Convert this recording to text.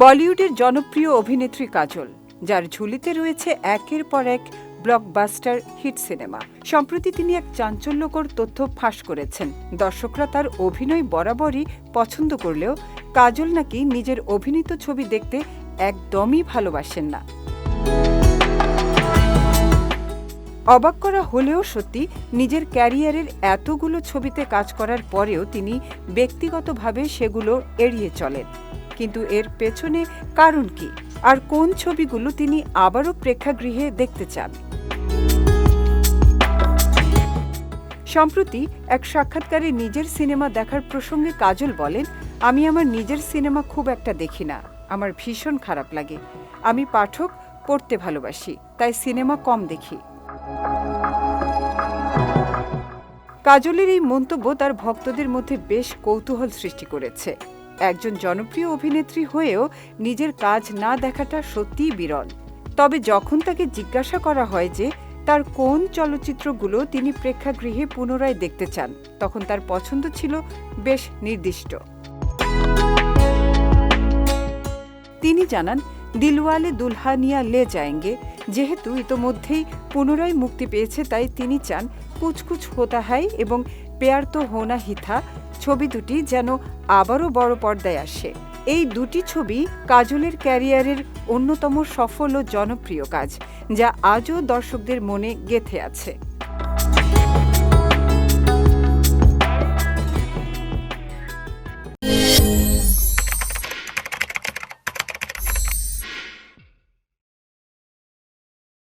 বলিউডের জনপ্রিয় অভিনেত্রী কাজল, যার ঝুলিতে রয়েছে একের পর এক ব্লকবাস্টার হিট সিনেমা সম্প্রতি তিনি এক চাঞ্চল্যকর তথ্য ফাঁস করেছেন। দর্শকরা তার অভিনয় বরাবরই পছন্দ করলেও কাজল নাকি নিজের অভিনীত ছবি দেখতে একদমই ভালোবাসেন না। অবাক করা হলেও সত্যি নিজের ক্যারিয়ারের এতগুলো ছবিতে কাজ করার পরেও তিনি ব্যক্তিগতভাবে সেগুলো এড়িয়ে চলেন। কিন্তু এর পেছনে কারণ কি? আর কোন ছবিগুলো তিনি আবারও প্রেক্ষাগৃহে দেখতে চান? সম্প্রতি এক সাক্ষাৎকারে নিজের সিনেমা দেখার প্রসঙ্গে কাজল বলেন, আমি আমার নিজের সিনেমা খুব একটা দেখি না। আমার ভীষণ খারাপ লাগে। আমি পাঠক পড়তে ভালোবাসি, তাই সিনেমা কম দেখি। কাজলের এই মন্তব্য তার ভক্তদের মধ্যে বেশ কৌতূহল সৃষ্টি করেছে। একজন জনপ্রিয় অভিনেত্রী হয়েও নিজের কাজ না দেখাটা সত্যিই বিরল। তবে যখন তাকে জিজ্ঞাসা করা হয় যে তার কোন চলচ্চিত্রগুলো তিনি প্রেক্ষাগৃহে পুনরায় দেখতে চান, তখন তার পছন্দ ছিল বেশ নির্দিষ্ট। তিনি জানান, দিলওয়ালে দুলহানিয়া লে যায়েঙ্গে, যেহেতু ইতোমধ্যেই পুনরায় মুক্তি পেয়েছে তাই তিনি চান কুছ কুছ হোতা হাই এবং পেয়ার তো হোনা হিথা ছবি দুটি যেন আবারও বড় পর্দায় আসে। এই দুটি ছবি কাজলের ক্যারিয়ারের অন্যতম সফল ও জনপ্রিয় কাজ, যা আজও দর্শকদের মনে গেথে আছে।